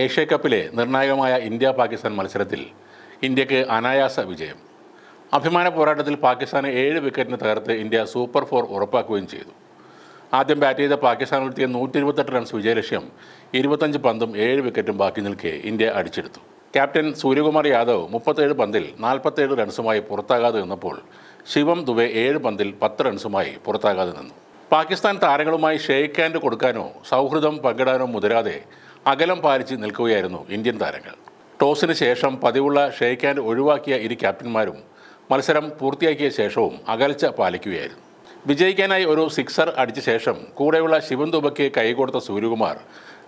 Asia കപ്പിലെ നിർണായകമായ India Pakistan മത്സരത്തിൽ ഇന്ത്യയ്ക്ക് അനായാസ വിജയം. അഭിമാന പോരാട്ടത്തിൽ പാകിസ്ഥാനെ ഏഴ് വിക്കറ്റിന് തകർത്ത് ഇന്ത്യ സൂപ്പർ ഫോർ ഉറപ്പാക്കുകയും ചെയ്തു. ആദ്യം ബാറ്റ് ചെയ്ത പാകിസ്ഥാൻ ഉയർത്തിയ നൂറ്റി ഇരുപത്തെട്ട് റൺസ് വിജയലക്ഷ്യം ഇരുപത്തഞ്ച് പന്തും ഏഴ് വിക്കറ്റും ബാക്കി നിൽക്കെ ഇന്ത്യ അടിച്ചെടുത്തു. ക്യാപ്റ്റൻ സൂര്യകുമാർ യാദവ് മുപ്പത്തേഴ് പന്തിൽ നാൽപ്പത്തേഴ് റൺസുമായി പുറത്താകാതെ നിന്നപ്പോൾ ശിവം ദുബെ ഏഴ് പന്തിൽ പത്ത് റൺസുമായി പുറത്താകാതെ നിന്നു. പാകിസ്ഥാൻ താരങ്ങളുമായി ഷെയ്ക്ക് കൊടുക്കാനോ സൗഹൃദം പങ്കിടാനോ മുതിരാതെ അകലം പാലിച്ച് നിൽക്കുകയായിരുന്നു ഇന്ത്യൻ താരങ്ങൾ. ടോസിന് ശേഷം പതിവുള്ള ഷെയ്ക്ക് ഒഴിവാക്കിയ ഇരു ക്യാപ്റ്റന്മാരും മത്സരം പൂർത്തിയാക്കിയ ശേഷവും അകൽച്ച പാലിക്കുകയായിരുന്നു. വിജയിക്കാനായി ഒരു സിക്സർ അടിച്ച ശേഷം കൂടെയുള്ള ശിവൻ ദുബയ്ക്ക് കൈകൊടുത്ത സൂര്യകുമാർ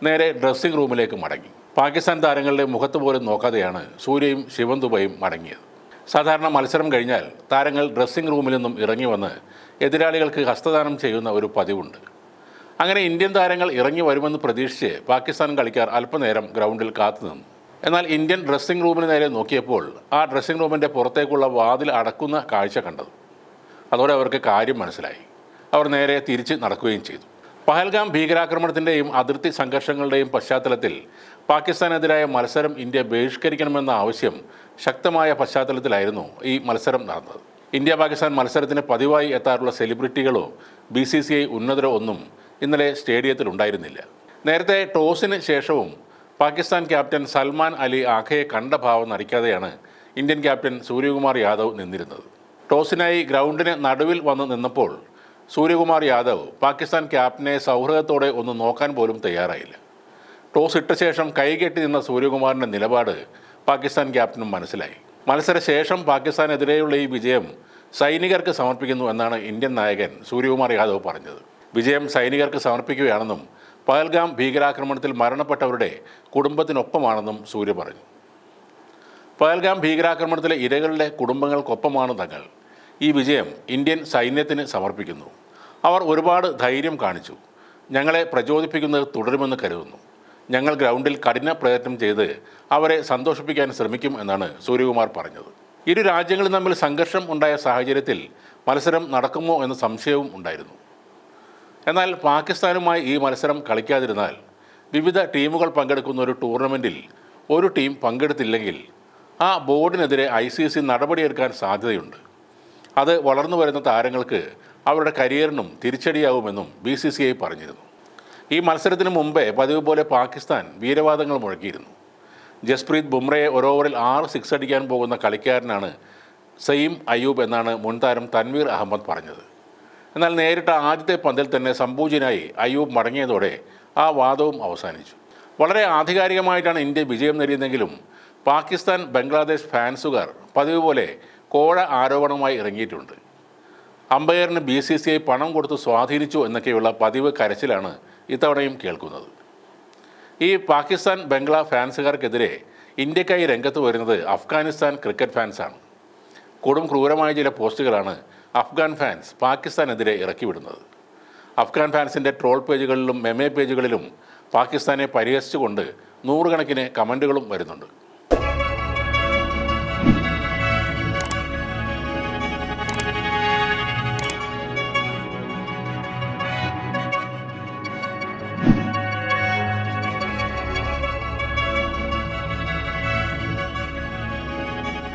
നേരെ ഡ്രസ്സിംഗ് റൂമിലേക്ക് മടങ്ങി. പാകിസ്ഥാൻ താരങ്ങളുടെ മുഖത്ത് പോലും നോക്കാതെയാണ് സൂര്യയും ശിവൻ ദുബയും മടങ്ങിയത്. സാധാരണ മത്സരം കഴിഞ്ഞാൽ താരങ്ങൾ ഡ്രസ്സിംഗ് റൂമിൽ നിന്നും ഇറങ്ങി വന്ന് എതിരാളികൾക്ക് ഹസ്തദാനം ചെയ്യുന്ന ഒരു പതിവുണ്ട്. അങ്ങനെ ഇന്ത്യൻ താരങ്ങൾ ഇറങ്ങി വരുമെന്ന് പ്രതീക്ഷിച്ച് പാകിസ്ഥാൻ കളിക്കാർ അല്പനേരം ഗ്രൗണ്ടിൽ കാത്തുനിന്നു എന്നാൽ ഇന്ത്യൻ ഡ്രസ്സിംഗ് റൂമിന് നേരെ നോക്കിയപ്പോൾ ആ ഡ്രസ്സിംഗ് റൂമിന്റെ പുറത്തേക്കുള്ള വാതിൽ അടക്കുന്ന കാഴ്ച കണ്ടത്. അതോടെ അവർക്ക് കാര്യം മനസ്സിലായി. അവർ നേരെ തിരിച്ച് നടക്കുകയും ചെയ്തു. പഹൽഗാം ഭീകരാക്രമണത്തിന്റെയും അതിർത്തി സംഘർഷങ്ങളുടെയും പശ്ചാത്തലത്തിൽ പാകിസ്ഥാനെതിരായ മത്സരം ഇന്ത്യ ബഹിഷ്കരിക്കണമെന്ന ആവശ്യം ശക്തമായ പശ്ചാത്തലത്തിലായിരുന്നു ഈ മത്സരം നടന്നത്. ഇന്ത്യ പാകിസ്ഥാൻ മത്സരത്തിന് പതിവായി എത്താറുള്ള സെലിബ്രിറ്റികളോ ബി സി സി ഐ ഉന്നതരോ ഒന്നും ഇന്നലെ സ്റ്റേഡിയത്തിൽ ഉണ്ടായിരുന്നില്ല നേരത്തെ ടോസിന് ശേഷവും പാകിസ്ഥാൻ ക്യാപ്റ്റൻ സൽമാൻ അലി ആഖയെ കണ്ട ഭാവം നടിക്കാതെയാണ് ഇന്ത്യൻ ക്യാപ്റ്റൻ സൂര്യകുമാർ യാദവ് നിന്നിരുന്നത്. ടോസിനായി ഗ്രൗണ്ടിന് നടുവിൽ വന്ന് നിന്നപ്പോൾ സൂര്യകുമാർ യാദവ് പാകിസ്ഥാൻ ക്യാപ്റ്റനെ സൗഹൃദത്തോടെ ഒന്ന് നോക്കാൻ പോലും തയ്യാറായില്ല. ടോസ് ഇട്ട ശേഷം കൈകെട്ടി നിന്ന സൂര്യകുമാറിന്റെ നിലപാട് പാകിസ്ഥാൻ ക്യാപ്റ്റനും മനസ്സിലായി. മത്സരശേഷം പാകിസ്ഥാനെതിരെയുള്ള ഈ വിജയം സൈനികർക്ക് സമർപ്പിക്കുന്നു എന്നാണ് ഇന്ത്യൻ നായകൻ സൂര്യകുമാർ യാദവ് പറഞ്ഞത്. വിജയം സൈനികർക്ക് സമർപ്പിക്കുകയാണെന്നും പഹൽഗാം ഭീകരാക്രമണത്തിൽ മരണപ്പെട്ടവരുടെ കുടുംബത്തിനൊപ്പമാണെന്നും സൂര്യ പറഞ്ഞു. പഹൽഗാം ഭീകരാക്രമണത്തിലെ ഇരകളുടെ കുടുംബങ്ങൾക്കൊപ്പമാണ് തങ്ങൾ. ഈ വിജയം ഇന്ത്യൻ സൈന്യത്തിന് സമർപ്പിക്കുന്നു. അവർ ഒരുപാട് ധൈര്യം കാണിച്ചു. ഞങ്ങളെ പ്രചോദിപ്പിക്കുന്നത് തുടരുമെന്ന് കരുതുന്നു. ഞങ്ങൾ ഗ്രൗണ്ടിൽ കഠിന പ്രയത്നം ചെയ്ത് അവരെ സന്തോഷിപ്പിക്കാൻ ശ്രമിക്കും എന്നാണ് സൂര്യകുമാർ പറഞ്ഞത്. ഇരു രാജ്യങ്ങളും തമ്മിൽ സംഘർഷം ഉണ്ടായ സാഹചര്യത്തിൽ മത്സരം നടക്കുമോ എന്ന സംശയവും ഉണ്ടായിരുന്നു. എന്നാൽ പാകിസ്ഥാനുമായി ഈ മത്സരം കളിക്കാതിരുന്നാൽ വിവിധ ടീമുകൾ പങ്കെടുക്കുന്ന ഒരു ടൂർണമെന്റിൽ ഒരു ടീം പങ്കെടുത്തില്ലെങ്കിൽ ആ ബോർഡിനെതിരെ ഐ സി സി നടപടിയെടുക്കാൻ സാധ്യതയുണ്ട്. അത് വളർന്നു വരുന്ന താരങ്ങൾക്ക് അവരുടെ കരിയറിനും തിരിച്ചടിയാവുമെന്നും ബി സി സി ഐ പറഞ്ഞിരുന്നു. ഈ മത്സരത്തിന് മുമ്പേ പതിവ് പോലെ പാകിസ്ഥാൻ വീരവാദങ്ങൾ മുഴക്കിയിരുന്നു. ജസ്പ്രീത് ബുംറയെ ഒരു ഓവറിൽ ആറ് സിക്സ് അടിക്കാൻ പോകുന്ന കളിക്കാരനാണ് സയീം അയ്യൂബ് എന്നാണ് മുൻതാരം തൻവീർ അഹമ്മദ് പറഞ്ഞത്. എന്നാൽ നേരിട്ട ആദ്യത്തെ പന്തിൽ തന്നെ സംപൂജനായി അയ്യൂബ് മടങ്ങിയതോടെ ആ വാദവും അവസാനിച്ചു. വളരെ ആധികാരികമായിട്ടാണ് ഇന്ത്യ വിജയം നേടിയതെങ്കിലും പാകിസ്ഥാൻ ബംഗ്ലാദേശ് ഫാൻസുകാർ പതിവ് പോലെ കോഴ ആരോപണവുമായി ഇറങ്ങിയിട്ടുണ്ട്. അമ്പയറിന് ബി സി സി ഐ പണം കൊടുത്ത് സ്വാധീനിച്ചു എന്നൊക്കെയുള്ള പതിവ് കരച്ചിലാണ് ഇത്തവണയും കേൾക്കുന്നത്. ഈ പാകിസ്ഥാൻ ബംഗ്ലാ ഫാൻസുകാർക്കെതിരെ ഇന്ത്യക്കായി രംഗത്ത് വരുന്നത് അഫ്ഗാനിസ്ഥാൻ ക്രിക്കറ്റ് ഫാൻസാണ്. കൊടും ക്രൂരമായ ചില പോസ്റ്റുകളാണ് അഫ്ഗാൻ ഫാൻസ് പാകിസ്ഥാനെതിരെ ഇറക്കിവിടുന്നത്. അഫ്ഗാൻ ഫാൻസിന്റെ ട്രോൾ പേജുകളിലും മെമേ പേജുകളിലും പാകിസ്ഥാനെ പരിഹസിച്ചുകൊണ്ട് നൂറുകണക്കിന് കമന്റുകളും വരുന്നുണ്ട്.